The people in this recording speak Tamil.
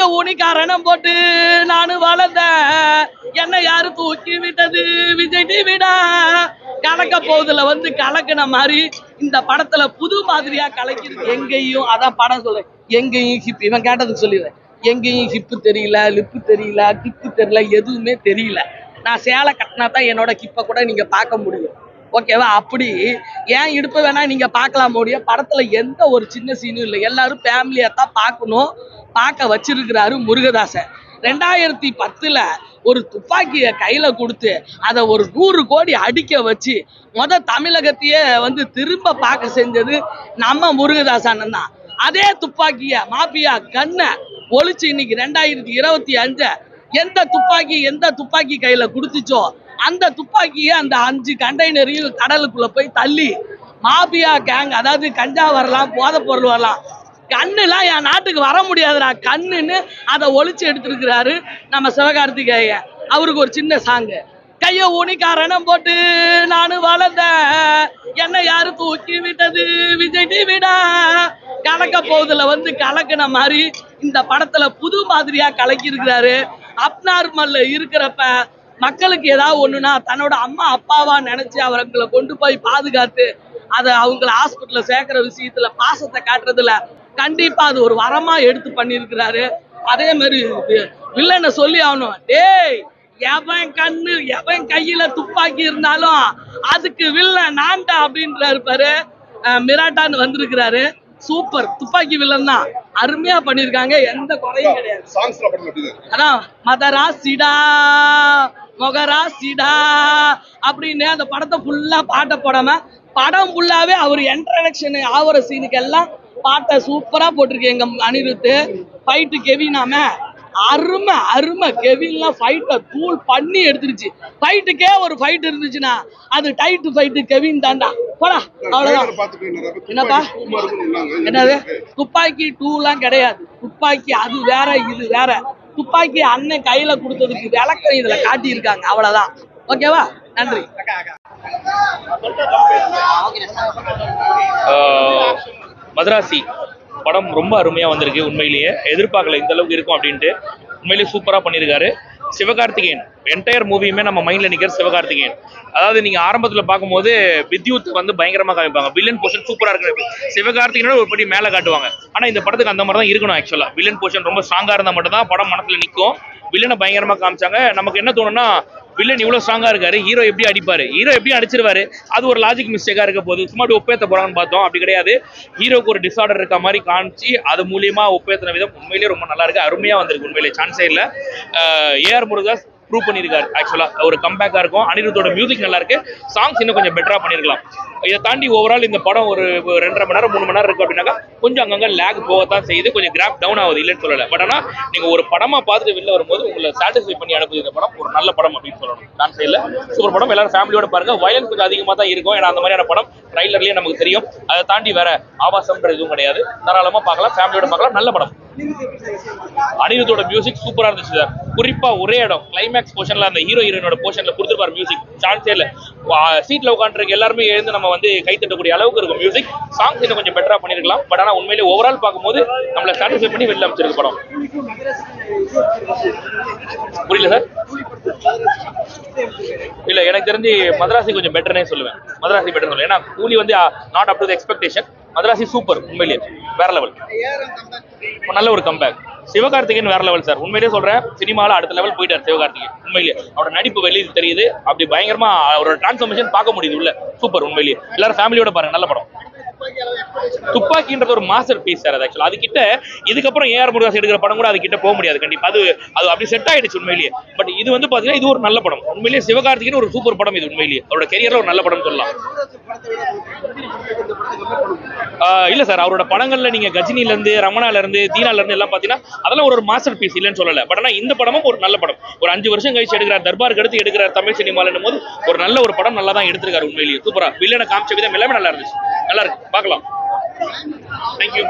பெரிய ஊனி போட்டு நானு வளர்ந்த என்ன யாரு தூக்கி விட்டது? விஜய் டிவிடா கலக்க போகுதுல வந்து கலக்குன மாதிரி இந்த படத்துல புது மாதிரியா கலக்கிருக்கு. எங்கேயும் அதான் படம் சொல்றேன். எங்கேயும் ஹிப் இவன் கேட்டதுக்கு சொல்லிடுறேன். எங்கேயும் ஹிப்பு தெரியல லிப்பு தெரியல கிப்பு தெரியல எதுவுமே தெரியல. நான் சேலை கட்டினா தான் என்னோட கிப்பை கூட நீங்க பார்க்க முடியும். ஓகேவா? அப்படி. ஏன் இடுப்பு வேணா நீங்க பார்க்கலாம். முடிய படத்துல எந்த ஒரு சின்ன சீனும் இல்லை. எல்லாரும் ஃபேமிலியா தான் பார்க்கணும். பார்க்க வச்சிருக்கிறாரு முருகதாசன். ரெண்டாயிரத்தி பத்துல ஒரு துப்பாக்கிய கையில கொடுத்து அதை ஒரு நூறு கோடி அடிக்க வச்சு முத தமிழகத்தையே வந்து திரும்ப பார்க்க செஞ்சது நம்ம முருகதாசன் தான். அதே துப்பாக்கிய மாபியா கண்ணை ஒழிச்சு இன்னைக்கு ரெண்டாயிரத்தி இருபத்தி அஞ்ச எந்த துப்பாக்கி எந்த துப்பாக்கி கையில கொடுத்துச்சோ அந்த துப்பாக்கியை அந்த அஞ்சு கண்டெய்னரையும் கடலுக்குள்ள போய் தள்ளி மாபியா கேங் அதாவது கஞ்சா வரலாம் போதை பொருள் வரலாம் கண்ணுலாம் என் நாட்டுக்கு வர முடியாதுடா கண்ணுன்னு அதை ஒழிச்சு எடுத்துருக்கிறாரு நம்ம சிவகார்த்திகேயன். அவருக்கு ஒரு சின்ன சாங்கு கைய ஊனிக்காரணம் போட்டு நானு வளர்ந்த என்ன யாரு தூக்கி விட்டது? விஜய் டிவிடா கலக்க போகுதுல வந்து கலக்குன மாதிரி இந்த படத்துல புது மாதிரியா கலக்கி இருக்கிறாரு அப்நார்மல்ல இருக்கிறப்ப மக்களுக்கு ஏதாவது ஒண்ணுனா தன்னோட அம்மா அப்பாவா நினைச்சு அவங்களை கொண்டு போய் பாதுகாத்து அதை அவங்கள ஹாஸ்பிட்டல்ல சேர்க்கிற விஷயத்துல பாசத்தை காட்டுறதுல கண்டிப்பா அது ஒரு வரமா எடுத்து பண்ணியிருக்கிறாரு. அதே மாதிரி வில்லனை சொல்லி ஆகணும். டேய் எவன் கண்ணு எவன் கையில துப்பாக்கி இருந்தாலும் அதுக்கு வில்லன் நான்டா அப்படின்றாரு பாரு. மிராட்டான்னு வந்திருக்கிறாரு. சூப்பர். துப்பாக்கி வில்லன் தான். அருமையா பண்ணிருக்காங்க எந்த குறையும் கிடையாது. சாங்ஸ்ல படம் எப்படி மதராசிடா மொகராசிடா அப்படின்னு அந்த படத்தை ஃபுல்லா பாட்டை போடாம படம் ஃபுல்லாவே அவர் இன்ட்ரடக்ஷன் ஆவற சீனுக்கு எல்லாம் பாட்டை சூப்பரா போட்டிருக்கு எங்க அனிருத்து ஃபைட்டு கெவினாம அருமை அருமை. கெவின்லாம் ஃபைட்டை தூள் பண்ணி எடுத்துருச்சு. ஃபைட்டுக்கே ஒரு ஃபைட் இருந்துச்சுன்னா அது டைட்டு ஃபைட்டு கெவின் தாண்டா. போடா பேர் என்னப்பா? என்னது? துப்பாக்கி டூலாம் கிடையாது. துப்பாக்கி அது வேற இது வேற. துப்பாக்கி அண்ணன் கையில கொடுத்ததுக்கு விளக்கம் இதுல காட்டியிருக்காங்க. அவ்வளவுதான். ஓகேவா? நன்றி. ஆஹ் மதராசி படம் ரொம்ப அருமையா வந்திருக்கு உண்மையிலேயே. எதிர்பார்க்கல இந்த அளவுக்கு இருக்கும் அப்படின்ட்டு. உண்மையிலேயே சூப்பரா பண்ணியிருக்காரு. சிவகார்த்திகேயன். என்டையர் மூவியுமே நம்ம மைண்ட்ல நிக்கிற சிவகார்த்திகேயன். அதாவது நீங்க ஆரம்பத்துல பார்க்கும்போது வித்யுத் வந்து பயங்கரமா காமிப்பாங்க. வில்லன் போர்ஷன் சூப்பரா இருக்கு சிவகார்த்திகேயனோட ஒரு படி மேல காட்டுவாங்க. ஆனா இந்த படத்துக்கு அந்த மாதிரி தான் இருக்கணும் ஆக்சுவலா வில்லன் போர்ஷன் ரொம்ப ஸ்ட்ராங்காக இருந்தால் மட்டும் தான் படம் மனத்தில் நிக்கும். வில்லனை பயங்கரமா காமிச்சாங்க. நமக்கு என்ன தோணுன்னா வில்லன் இவ்வளோ ஸ்ட்ராங்காக இருக்காரு. ஹீரோ எப்படி அடிப்பாரு? ஹீரோ எப்படி அடிச்சிருவாரு? அது ஒரு லாஜிக் மிஸ்டேக்கா இருக்க போது சும்மா அப்படி ஒப்பேத்த போகிறான்னு பார்த்தோம். அப்படி கிடையாது. ஹீரோக்கு ஒரு டிஸார்டர் இருக்க மாதிரி காமிச்சு அது மூலியமா ஒப்பேத்தின விதம் உண்மையிலேயே ரொம்ப நல்லா இருக்கு. அருமையா வந்திருக்கு உண்மையிலேயே சான்ஸே இல்ல. ஏஆர் முருகாஸ் ப்ரூவ் பண்ணியிருக்காரு. ஆக்சுவலா ஒரு கம்பேக்காக இருக்கும். அனிருத்தோட மியூசிக் நல்லா இருக்கு. சாங்ஸ் இன்னும் கொஞ்சம் பெட்டராக பண்ணிருக்கலாம் இதை தாண்டி ஓவரால் இந்த படம் ஒரு ரெண்டரை மணி நேரம் மூணு மணி நேரம் இருக்கு அப்படின்னாக்கா கொஞ்சம் அங்கங்கே லேக் போகத்தான் செய்யுது. கொஞ்சம் கிராப் டவுன் ஆகுது இல்லைன்னு சொல்லல. பட் ஆனா நீங்க ஒரு படமா பார்த்துட்டு வெளில வரும்போது உங்களை சாட்டிஸ்ஃபை பண்ணி அனுப்புது இந்த படம். ஒரு நல்ல படம் அப்படின்னு சொல்லணும். நான் செய்யல. சூப்பர் படம். எல்லாரும் ஃபேமிலியோட பாருங்க. வயலன்ஸ் கொஞ்சம் அதிகமாக தான் இருக்கும். ஏன்னா அந்த மாதிரியான படம் ட்ரைலர்லேயே நமக்கு தெரியும். அதை தாண்டி வேற ஆபாசம்ன்ற எதுவும் கிடையாது. தாராளமாக பார்க்கலாம். ஃபேமிலியோட பார்க்கலாம். நல்ல படம். அனிருத்தோட மியூசிக் சூப்பரா இருந்துச்சு சார். குறிப்பா ஒரே இடம் கிளைமேக்ஸ் போர்ஷன்ல அந்த ஹீரோ ஹீரோயினோட போர்ஷன்ல கொடுத்துருப்பாரு மியூசிக் சான்ஸே இல்ல. சீட்ல உட்காந்துருக்க எல்லாருமே எழுந்து நம்ம வந்து கை தட்டக்கூடிய அளவுக்கு இருக்கும் மியூசிக் சாங்ஸ் இன்னும் கொஞ்சம் பெட்டரா பண்ணிருக்கலாம் பட் ஆனா உண்மையிலே ஓவரால் பார்க்கும்போது நம்மள சாட்டிஸ்ஃபை பண்ணி வெளில அமைச்சிருக்கு படம். புரியல சார்? இல்ல எனக்கு தெரிஞ்சு மதராசி கொஞ்சம் பெட்டர்னே சொல்லுவேன். மதராசி பெட்டர் சொல்லுவேன். ஏன்னா கூலி வந்து not up to expectation Madharaasi super உண்மையிலேயே வேற லெவல் நல்ல ஒரு கம்பேக் சிவகார்த்திகேயன் வேற லெவல் சார் உண்மையிலேயே சொல்றேன் சினிமால அடுத்த லெவல் போயிட்டார் சிவகார்த்திகேயன் உண்மையிலேயே அவரோட நடிப்பு வெளியில் தெரியுது. அப்படி பயங்கரமா அவரோட டிரான்ஸ்ஃபர்மேஷன் பார்க்க முடியுது உள்ள. சூப்பர் உண்மையிலேயே எல்லாரும் ஃபேமிலியோட பாருங்க நல்ல படம். துப்பாக்கின்றது ஒரு மாஸ்டர் பீஸ் சார் அது ஆக்சுவலா அது கிட்ட இதுக்கப்புறம் ஏஆர் முருகாஸ் எடுக்கிற படம் கூட அது கிட்ட போக முடியாது கண்டிப்பா. அது அது அப்படி செட் ஆயிடுச்சு உண்மையிலேயே பட் இது வந்து பாத்தீங்கன்னா இது ஒரு நல்ல படம். உண்மையிலேயே சிவகார்த்திகேயன் ஒரு சூப்பர் படம் இது உண்மையிலேயே அவரோட கெரியர்ல ஒரு நல்ல படம் சொல்லலாம். இல்ல சார் அவரோட படங்கள்ல நீங்க கஜினில இருந்து ரமணால இருந்து தீனால இருந்து எல்லாம் பாத்தீங்கன்னா அதெல்லாம் ஒரு மாஸ்டர் பீஸ் இல்லைன்னு சொல்லல. பட் ஆனா இந்த படமும் ஒரு நல்ல படம். ஒரு அஞ்சு வருஷம் கழிச்சு எடுக்கிறார் தர்பாருக்கு அடுத்து எடுக்கிறார் தமிழ் சினிமாலன்னும் போது ஒரு நல்ல ஒரு படம் நல்லா தான் எடுத்திருக்காரு உண்மையிலேயே. சூப்பரா வில்லனை காமிச்ச விதம் எல்லாமே நல்லா இருந்துச்சு. நல்லா இருக்கு. பார்க்கலாம். தேங்க்யூ